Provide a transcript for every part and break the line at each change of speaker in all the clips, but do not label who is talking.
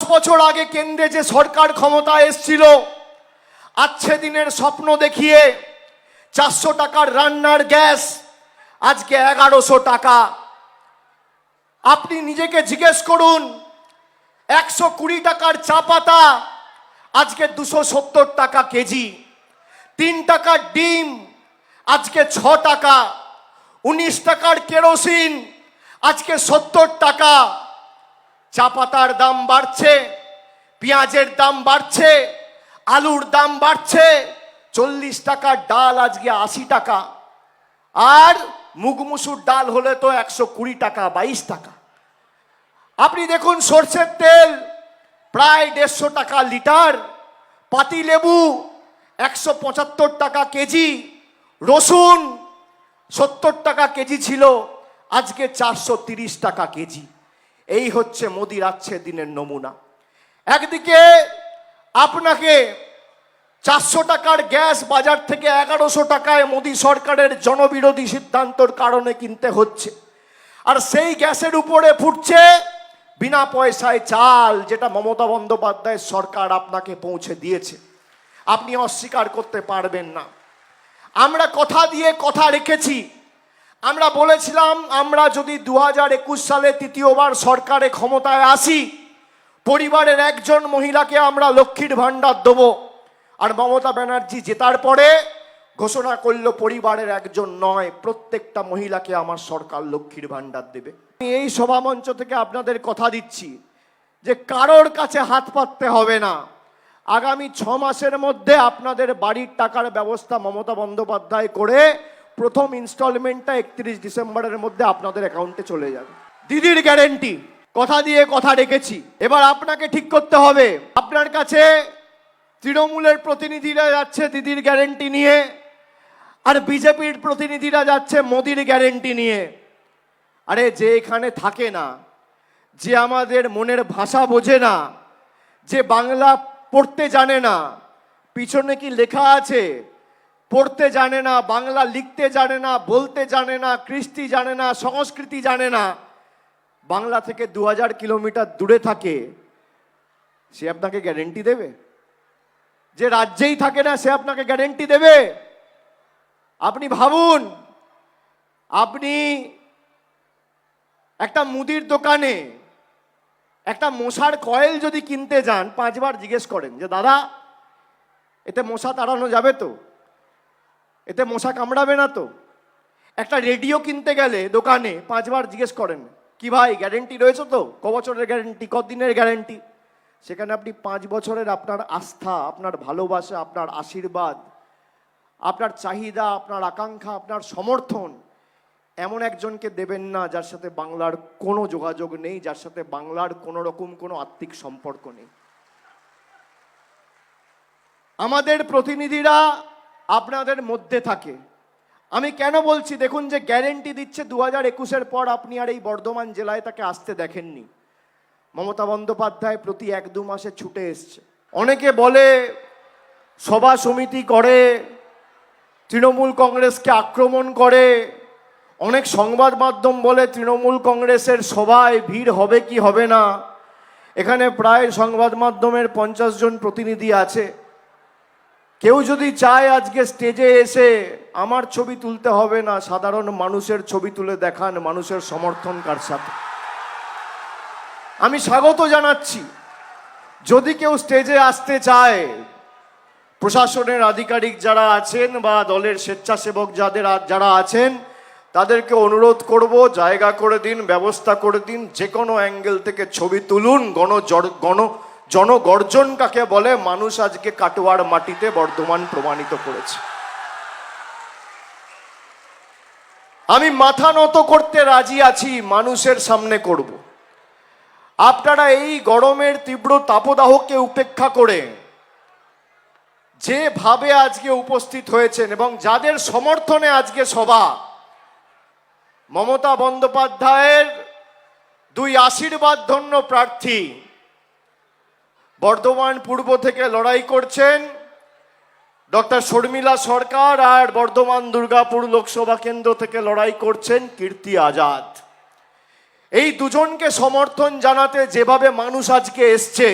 বছর আগে কেন্দ্রে যে সরকার ক্ষমতা এসছিল আচ্ছে দিনের স্বপ্ন দেখিয়ে চারশো টাকার রান্নার গ্যাস আজকে এগারোশো টাকা। আপনি নিজেকে জিজ্ঞেস করুন, একশো কুড়ি টাকার চা পাতা আজকে দুশো সত্তর টাকা কেজি, তিন টাকার ডিম আজকে ছ টাকা, উনিশ টাকার কেরোসিন আজকে সত্তর টাকা। চা পাতার দাম বাড়ছে, পেঁয়াজের দাম বাড়ছে, আলুর দাম বাড়ছে, চল্লিশ টাকার ডাল আজকে আশি টাকা, আর মুগ মুসুর ডাল হলে তো একশো কুড়ি টাকা, বাইশ টাকা। আপনি দেখুন সর্ষের তেল, প্রায় দেড়শো টাকা লিটার, পাতি লেবু একশো পঁচাত্তর টাকা কেজি, রসুন সত্তর টাকা কেজি ছিল, আজকে চারশো তিরিশ টাকা কেজি। এই হচ্ছে মোদির আচ্ছে দিনের নমুনা। একদিকে আপনাকে চারশো টাকার গ্যাস বাজার থেকে এগারোশো টাকায় মোদী সরকারের জনবিরোধী সিদ্ধান্তর কারণে কিনতে হচ্ছে। আর সেই গ্যাসের উপরে ফুটছে বিনা পয়সায় চাল, যেটা মমতা বন্দ্যোপাধ্যায়ের সরকার আপনাকে পৌঁছে দিয়েছে। আপনি অস্বীকার করতে পারবেন না। আমরা কথা দিয়ে কথা রেখেছি আমরা বলেছিলাম, আমরা যদি দু হাজার একুশ সালে তৃতীয়বার সরকারে ক্ষমতায় আসি, পরিবারের একজন মহিলাকে আমরা লক্ষ্মীর ভাণ্ডার দেবো। আর মমতা ব্যানার্জি জেতার পরে ঘোষণা করল, পরিবারের একজন নয়, প্রত্যেকটা মহিলাকে আমার সরকার লক্ষ্মীর ভাণ্ডার দেবে। আমি এই সভামঞ্চ থেকে আপনাদের কথা দিচ্ছি যে কারোর কাছে হাত পাততে হবে না। আগামী ছ মাসের মধ্যে আপনাদের বাড়ির টাকার ব্যবস্থা মমতা বন্দ্যোপাধ্যায় করে প্রথম ইনস্টলমেন্টটা একত্রিশ ডিসেম্বরের মধ্যে আপনাদের অ্যাকাউন্টে চলে যাবে। দিদির গ্যারেন্টি কথা দিয়ে কথা রেখেছি। এবার আপনাকে ঠিক করতে হবে। আপনার কাছে তৃণমূলের প্রতিনিধিরা যাচ্ছে দিদির গ্যারেন্টি নিয়ে, আর বিজেপির প্রতিনিধিরা যাচ্ছে মোদির গ্যারেন্টি নিয়ে। আরে যে এখানে থাকে না, যে আমাদের মনের ভাষা বোঝে না, যে বাংলা পড়তে জানে না, পিছনে কি লেখা আছে? পড়তে জানে না, বাংলা লিখতে জানে না, বলতে জানে না, কৃষ্টি জানে না, সংস্কৃতি জানে না। বাংলা থেকে দু হাজার কিলোমিটার দূরে থাকে, সে আপনাকে গ্যারেন্টি দেবে। যে রাজ্যেই থাকে না, সে আপনাকে গ্যারেন্টি দেবে। আপনি ভাবুন, আপনি একটা মুদির দোকানে একটা মশার কয়েল যদি কিনতে যান, পাঁচবার জিজ্ঞেস করেন যে, দাদা, এতে মশা তাড়ানো যাবে তো? এতে মশা কামড়াবে না তো? একটা রেডিও কিনতে গেলে দোকানে পাঁচবার জিজ্ঞেস করেন, কি ভাই গ্যারেন্টি রয়েছে তো? ক বছরের গ্যারেন্টি কদিনের গ্যারেন্টি সেখানে আপনি পাঁচ বছরের আপনার আস্থা, আপনার ভালোবাসা, আপনার আশীর্বাদ, আপনার চাহিদা, আপনার আকাঙ্ক্ষা, আপনার সমর্থন এমন একজনকে দেবেন না যার সাথে বাংলার কোনো যোগাযোগ নেই, যার সাথে বাংলার কোনো রকম কোনো আত্মিক সম্পর্ক নেই। আমাদের প্রতিনিধিরা আপনাদের মধ্যে থাকে। আমি কেন বলছি, দেখুন যে গ্যারেন্টি দিচ্ছে দু হাজার একুশের পর আপনি আর এই বর্ধমান জেলায় তাকে আসতে দেখেননি। মমতা বন্দ্যোপাধ্যায় প্রতি এক দু মাসে ছুটে এসছে। অনেকে বলে, সভা সমিতি করে, তৃণমূল কংগ্রেসকে আক্রমণ করে, অনেক সংবাদ মাধ্যম বলে তৃণমূল কংগ্রেসের সভায় ভিড় হবে কি হবে না। এখানে প্রায় সংবাদ মাধ্যমের পঞ্চাশ জন প্রতিনিধি আছে। কেউ যদি চায় আজকে স্টেজে এসে আমার ছবি তুলতে হবে না, সাধারণ মানুষের ছবি তুলে দেখান, মানুষের সমর্থন কার সাথে? আমি স্বাগত জানাচ্ছি। যদি কেউ স্টেজে আসতে চায়, প্রশাসনের আধিকারিক যারা আছেন বা দলের স্বেচ্ছাসেবক যাদের যারা আছেন, তাদেরকে অনুরোধ করব, জায়গা করে দিন, ব্যবস্থা করে দিন, যে কোনো অ্যাঙ্গেল থেকে ছবি তুলুন গণ গণ জনগর্জন কাকে বলে? মানুষ আজকে কাটোয়ার মাটিতে বর্ধমান প্রমাণিত করেছে। আমি মাথা নত করতে রাজি আছি, মানুষের সামনে করব। আপনারা এই গরমের তীব্র তাপদাহকে উপেক্ষা করে যেভাবে আজকে উপস্থিত হয়েছেন এবং যাদের সমর্থনে আজকে সভা, মমতা বন্দ্যোপাধ্যায়ের দুই আশীর্বাদ ধন্য প্রার্থী বর্ধমান পূর্ব থেকে লড়াই করছেন ডক্টর শর্মিলা সরকার আর বর্ধমান দুর্গাপুর লোকসভা কেন্দ্র থেকে লড়াই করছেন কীর্তি আজাদ। এই দুজনকে সমর্থন জানাতে যেভাবে মানুষ আজকে এসছে,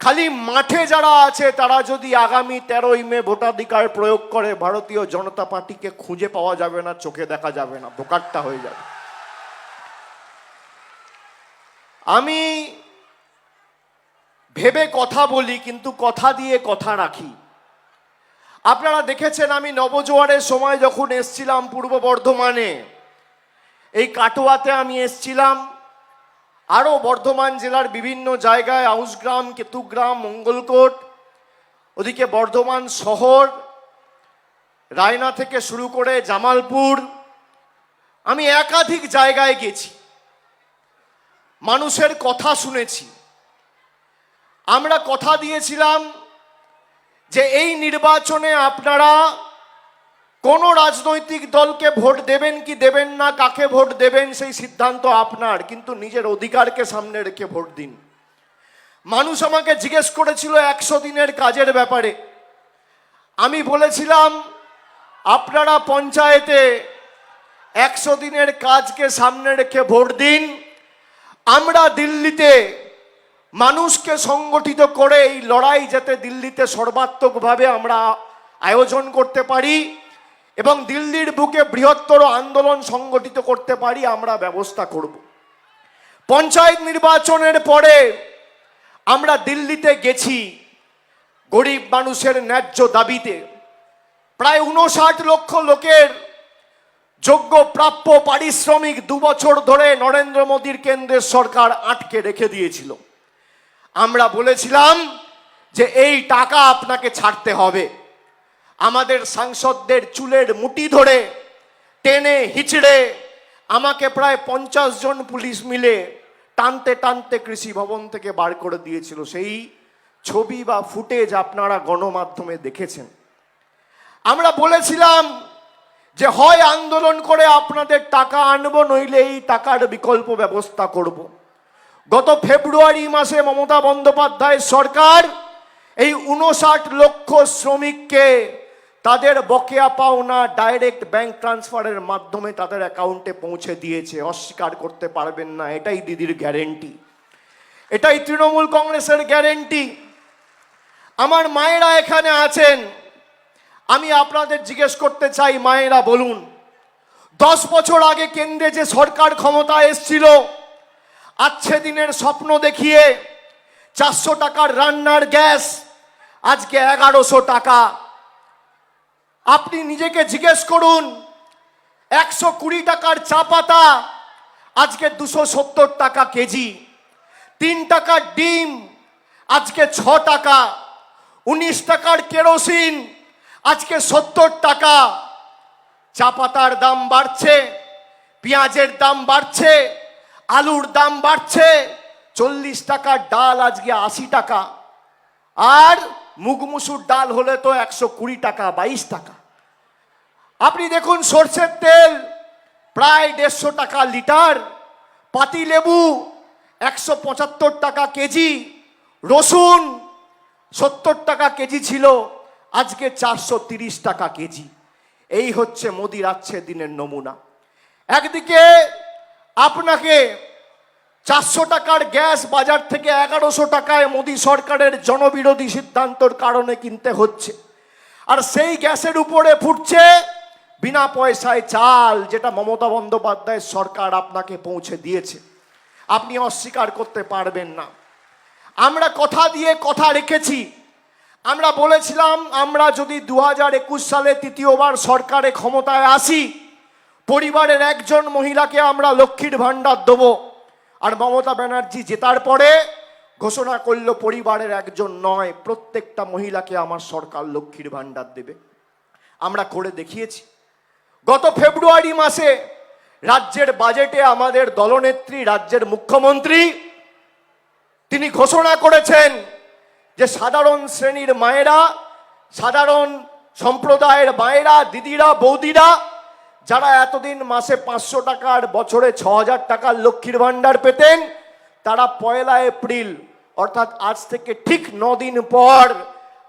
খালি মাঠে যারা আছে তারা যদি আগামী তেরোই মে ভোটাধিকার প্রয়োগ করে, ভারতীয় জনতা পার্টিকে খুঁজে পাওয়া যাবে না, চোখে দেখা যাবে না বোকারটা হয়ে যাবে। আমি ভেবে কথা বলি, কিন্তু কথা দিয়ে কথা রাখি। আপনারা দেখেছেন আমি নবজোয়ারের সময় যখন এসছিলাম পূর্ব বর্ধমানে, এই কাটোয়াতে আমি এসছিলাম। আরও বর্ধমান জেলার বিভিন্ন জায়গায়, আউসগ্রাম, কেতুগ্রাম, মঙ্গলকোট, ওদিকে বর্ধমান শহর, রায়না থেকে শুরু করে জামালপুর, আমি একাধিক জায়গায় গেছি। মানুষের কথা শুনেছি। আমরা কথা দিয়েছিলাম যে এই নির্বাচনে আপনারা কোন রাজনৈতিক দলকে ভোট দেবেন কি দেবেন না, কাকে ভোট দেবেন সেই সিদ্ধান্ত আপনার, কিন্তু নিজের অধিকারকে সামনে রেখে ভোট দিন। মানুষ আমাকে জিজ্ঞেস করেছিল একশো দিনের কাজের ব্যাপারে। আমি বলেছিলাম, আপনারা পঞ্চায়েতে একশো দিনের কাজকে সামনে রেখে ভোট দিন, আমরা দিল্লিতে মানুষকে সংগঠিত করে এই লড়াই যাতে দিল্লিতে সর্বাত্মকভাবে আমরা আয়োজন করতে পারি এবং দিল্লির বুকে বৃহত্তর আন্দোলন সংগঠিত করতে পারি, আমরা ব্যবস্থা করব। পঞ্চায়েত নির্বাচনের পরে আমরা দিল্লিতে গেছি গরিব মানুষের ন্যায্য দাবিতে। প্রায় উনষাট লক্ষ লোকের যোগ্য, প্রাপ্য, পারিশ্রমিক দু বছর ধরে নরেন্দ্র মোদীর কেন্দ্রের সরকার আটকে রেখে দিয়েছিল। আমরা বলেছিলাম যে এই টাকা আপনাকে ছাড়তে হবে। আমাদের সাংসদদের চুলের মুটি ধরে, টেনে হিচড়ে, আমাকে প্রায় পঞ্চাশ জন পুলিশ মিলে টানতে টানতে কৃষি ভবন থেকে বার করে দিয়েছিল। সেই ছবি বা ফুটেজ আপনারা গণমাধ্যমে দেখেছেন। আমরা বলেছিলাম যে হয় আন্দোলন করে আপনাদের টাকা আনব, নইলে এই টাকার বিকল্প ব্যবস্থা করব। গত ফেব্রুয়ারি মাসে মমতা বন্দ্যোপাধ্যায় সরকার এই উনষাট লক্ষ শ্রমিককে তাদের বকেয়া পাওনা ডাইরেক্ট ব্যাংক ট্রান্সফারের মাধ্যমে তাদের অ্যাকাউন্টে পৌঁছে দিয়েছে। অস্বীকার করতে পারবেন না, এটাই দিদির গ্যারেন্টি। এটাই তৃণমূল কংগ্রেসের গ্যারেন্টি। আমার মায়েরা এখানে আছেন। আমি আপনাদের জিজ্ঞেস করতে চাই, মায়েরা বলুন, দশ বছর আগে কেন্দ্রে যে সরকার ক্ষমতা এসছিল আচ্ছে দিনের স্বপ্ন দেখিয়ে চারশো টাকার রান্নার গ্যাস, আজকে এগারোশো টাকা। আপনি নিজেকে জিজ্ঞেস করুন, একশো কুড়ি টাকার চা পাতা, আজকে দুশো সত্তর টাকা কেজি। তিন টাকার ডিম, আজকে ছ টাকা। উনিশ টাকার কেরোসিন, আজকে সত্তর টাকা। চা পাতার দাম বাড়ছে, পেঁয়াজের দাম বাড়ছে আলুর দাম বাড়ছে, চল্লিশ টাকা ডাল আজকে আশি টাকা, আর মুগ মুসুর ডাল হলে তো একশো কুড়ি টাকা, বাইশ টাকা। আপনি দেখুন সর্ষের তেল, প্রায় দেড়শো টাকা লিটার, পাতি লেবু একশো পঁচাত্তর টাকা কেজি, রসুন সত্তর টাকা কেজি ছিল, আজকে চারশো তিরিশ টাকা কেজি। এই হচ্ছে মোদির আচ্ছে দিনের নমুনা। একদিকে আপনাকে চারশো টাকার গ্যাস বাজার থেকে এগারোশো টাকায় মোদী সরকারের জনবিরোধী সিদ্ধান্তর কারণে কিনতে হচ্ছে। আর সেই গ্যাসের উপরে ফুটছে বিনা পয়সায় চাল, যেটা মমতা বন্দ্যোপাধ্যায়ের সরকার আপনাকে পৌঁছে দিয়েছে। আপনি অস্বীকার করতে পারবেন না। আমরা কথা দিয়ে কথা রেখেছি। আমরা বলেছিলাম, আমরা যদি দু হাজার একুশ সালে তৃতীয়বার সরকারে ক্ষমতায় আসি পরিবারের একজন মহিলাকে আমরা লক্ষ্মীর ভাণ্ডার দেবো। আর মমতা ব্যানার্জি জেতার পরে ঘোষণা করল, পরিবারের একজন নয়, প্রত্যেকটা মহিলাকে আমার সরকার লক্ষ্মীর ভাণ্ডার দেবে। আমরা করে দেখিয়েছি। গত ফেব্রুয়ারি মাসে রাজ্যের বাজেটে আমাদের দলনেত্রী, রাজ্যের মুখ্যমন্ত্রী, তিনি ঘোষণা করেছেন যে সাধারণ শ্রেণির মায়েরা, সাধারণ সম্প্রদায়ের মায়েরা, দিদিরা, বৌদিরা যারা এতদিন মাসে পাঁচশো টাকার বছরে ছ হাজার টাকার লক্ষ্মীর ভাণ্ডার পেতেন, তারা পয়লা এপ্রিল, অর্থাৎ আজ থেকে ঠিক দিন পর,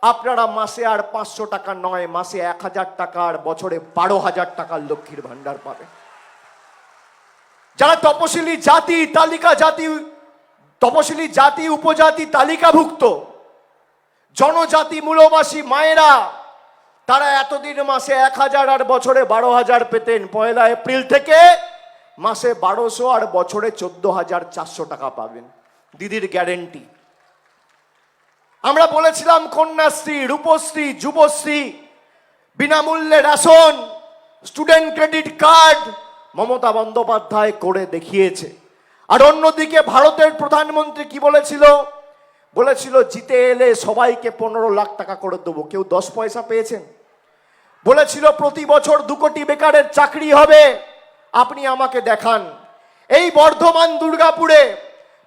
আপনারা মাসে আর পাঁচশো টাকা নয়, মাসে এক হাজার টাকার বছরে বারো হাজার টাকার লক্ষ্মীর ভাণ্ডার পাবেন। যারা তপশিলি জাতি, তালিকা জাতি, তপশিলি জাতি, উপজাতি তালিকাভুক্ত জনজাতি মূলবাসী মায়েরা তারা এতদিন মাসে এক হাজার আর বছরে বারো হাজার পেতেন। পয়লা এপ্রিল থেকে মাসে বারোশো আর বছরে চোদ্দ হাজার চারশো টাকা পাবেন। দিদির গ্যারেন্টি। আমরা বলেছিলাম কন্যাশ্রী, রূপশ্রী, যুবশ্রী, বিনামূল্যে ration, student credit card Mamata Bandyopadhyay করে দেখিয়েছে। আর অন্যদিকে ভারতের প্রধানমন্ত্রী কি বলেছিল? বলেছিল, জিতে এলে সবাইকে পনেরো লাখ টাকা করে দেবো। কেউ দশ পয়সা পেয়েছেন? বলেছিল, প্রতি বছর দু কোটি বেকারের চাকরি হবে। আপনি আমাকে দেখান। এই বর্ধমান দুর্গাপুরে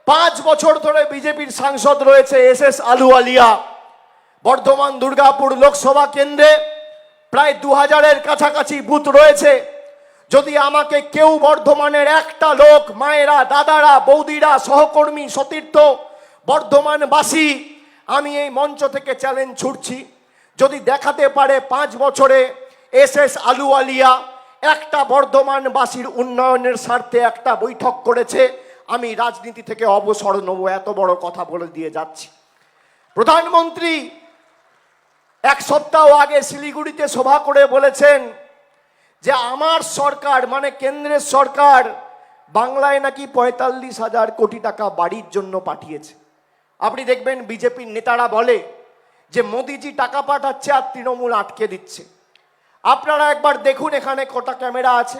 পাঁচ বছর ধরে বিজেপির সাংসদ রয়েছে এস এস আলুয়ালিয়া বর্ধমান দুর্গাপুর লোকসভা কেন্দ্রে প্রায় দু হাজারের কাছাকাছি বুথ রয়েছে। যদি আমাকে কেউ বর্ধমানের একটা লোক, মায়েরা, দাদারা, বৌদিরা, সহকর্মী, সতীর্থ বর্ধমানবাসী, আমি এই মঞ্চ থেকে চ্যালেঞ্জ ছুটছি যদি দেখাতে পারে পাঁচ বছরে এস এস আলুয়ালিয়া একটা বর্ধমানবাসীর উন্নয়নের স্বার্থে একটা বৈঠক করেছে, আমি রাজনীতি থেকে অবসর নেব, এত বড় কথা বলে দিয়ে যাচ্ছি। প্রধানমন্ত্রী এক সপ্তাহ আগে শিলিগুড়িতে সভা করে বলেছেন যে, আমার সরকার মানে কেন্দ্রের সরকার, বাংলায় নাকি পঁয়তাল্লিশ হাজার কোটি টাকা বাড়ির জন্য পাঠিয়েছে। আপনি দেখবেন বিজেপির নেতারা বলে যে মোদিজি টাকা পাঠাচ্ছে আর তৃণমূল আটকে দিচ্ছে। আপনারা একবার দেখুন এখানে কটা ক্যামেরা আছে,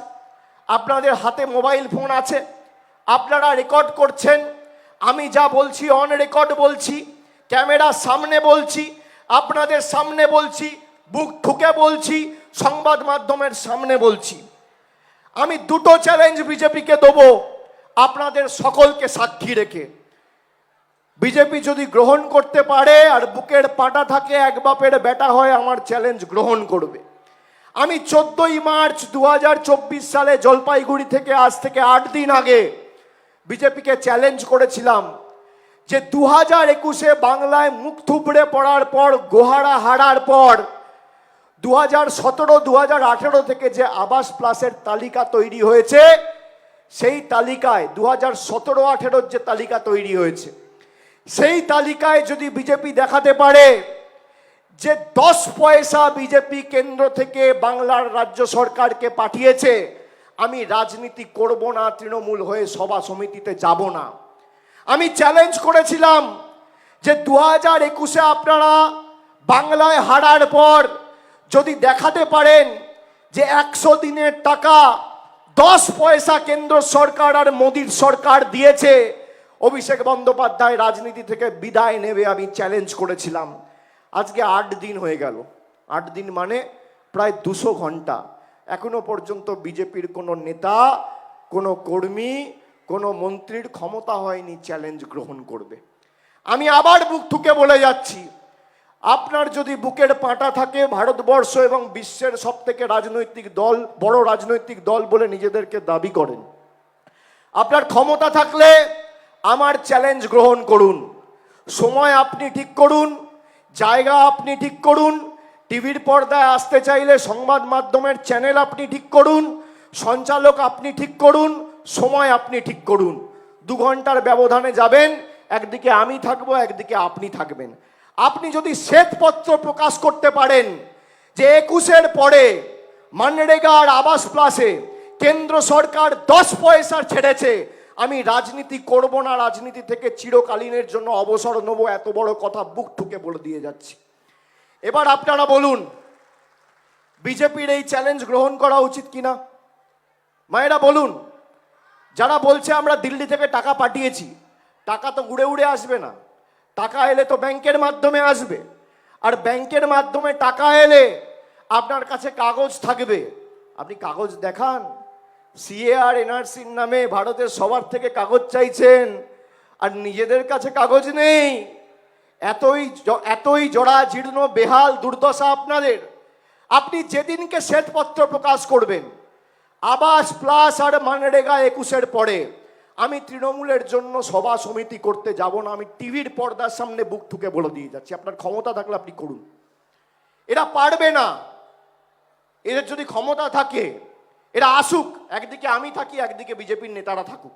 আপনাদের হাতে মোবাইল ফোন আছে, আপনারা রেকর্ড করছেন, আমি যা বলছি, অন রেকর্ড বলছি ক্যামেরার সামনে বলছি, আপনাদের সামনে বলছি, বুক ঠুকে বলছি, সংবাদ মাধ্যমের সামনে বলছি। আমি দুটো চ্যালেঞ্জ বিজেপিকে দেবো, আপনাদের সকলকে সাক্ষী রেখে। বিজেপি যদি গ্রহণ করতে পারে আর বুকের পাটা থাকে, এক বাপের বেটা হয়, আমার চ্যালেঞ্জ গ্রহণ করবে। আমি চোদ্দই মার্চ দু হাজার চব্বিশ সালে জলপাইগুড়ি থেকে, আজ থেকে আট দিন আগে বিজেপিকে চ্যালেঞ্জ করেছিলাম যে দু হাজার একুশে বাংলায় মুখ থুবড়ে পড়ার পর, গোহারা হারার পর দু হাজার সতেরো দু হাজার আঠেরো থেকে যে আবাস প্লাসের তালিকা তৈরি হয়েছে, সেই তালিকায় দু হাজার সতেরো আঠেরোর যে তালিকা তৈরি হয়েছে সেই তালিকায় যদি বিজেপি দেখাতে পারে যে দশ পয়সা বিজেপি কেন্দ্র থেকে বাংলার রাজ্য সরকারকে পাঠিয়েছে, আমি রাজনীতি করব না, তৃণমূল হয়ে সভা সমিতিতে যাব না। আমি চ্যালেঞ্জ করেছিলাম যে দু হাজার একুশে আপনারা বাংলায় হারার পর যদি দেখাতে পারেন যে একশো দিনের টাকা দশ পয়সা কেন্দ্র সরকার আর মোদির সরকার দিয়েছে অভিষেক বন্দ্যোপাধ্যায় রাজনীতি থেকে বিদায় নেবে আমি চ্যালেঞ্জ করেছিলাম। আজকে আট দিন হয়ে গেল। আট দিন মানে প্রায় দুশো ঘণ্টা। এখনও পর্যন্ত বিজেপির কোনো নেতা, কোনো কর্মী, কোনো মন্ত্রীর ক্ষমতা হয়নি চ্যালেঞ্জ গ্রহণ করবে। আমি আবার বুক থুকে বলে যাচ্ছি। আপনার যদি বুকের পাটা থাকে ভারতবর্ষ এবং বিশ্বের সব থেকে রাজনৈতিক দল, বড় রাজনৈতিক দল বলে নিজেদেরকে দাবি করেন। আপনার ক্ষমতা থাকলে আমার চ্যালেঞ্জ গ্রহণ করুন। সময় আপনি ঠিক করুন, জায়গা আপনি ঠিক করুন, টিভির পর্দায় আসতে চাইলে সংবাদ মাধ্যমের চ্যানেল আপনি ঠিক করুন, সঞ্চালক আপনি ঠিক করুন, সময় আপনি ঠিক করুন। দু ঘণ্টার ব্যবধানে যাবেন, একদিকে আমি থাকব, একদিকে আপনি থাকবেন। আপনি যদি শ্বেতপত্র প্রকাশ করতে পারেন যে একুশের পরে মানরেগা আর আবাস প্লাসে কেন্দ্র সরকার দশ পয়সা ছেড়েছে আমি রাজনীতি করব না, রাজনীতি থেকে চিরকালীনের জন্য অবসর নেব, এত বড় কথা বুক ঠুকে বলে দিয়ে যাচ্ছি। এবার আপনারা বলুন, বিজেপির এই চ্যালেঞ্জ গ্রহণ করা উচিত কিনা? মায়েরা বলুন, যারা বলছে আমরা দিল্লি থেকে টাকা পাঠিয়েছি, টাকা তো উড়ে উড়ে আসবে না। টাকা এলে তো ব্যাংকের মাধ্যমে আসবে। আর ব্যাংকের মাধ্যমে টাকা এলে আপনার কাছে কাগজ থাকবে। আপনি কাগজ দেখান। সিএ আর এনআরসির নামে ভারতের সবার থেকে কাগজ চাইছেন, আর নিজেদের কাছে কাগজ নেই। এতই এতই জড়া জীর্ণ বেহাল দুর্দশা আপনাদের। আপনি যেদিনকে শ্বেতপত্র প্রকাশ করবেন, আবাস প্লাস আর মানরেগা একুশের পরে, আমি তৃণমূলের জন্য সভা সমিতি করতে যাব না, আমি টিভির পর্দার সামনে বুক ঠুকে বলে দিয়ে যাচ্ছি। আপনার ক্ষমতা থাকলে আপনি করুন। এরা পারবে না। এদের যদি ক্ষমতা থাকে এরা আসুক একদিকে আমি থাকি একদিকে বিজেপির নেতারা থাকুক।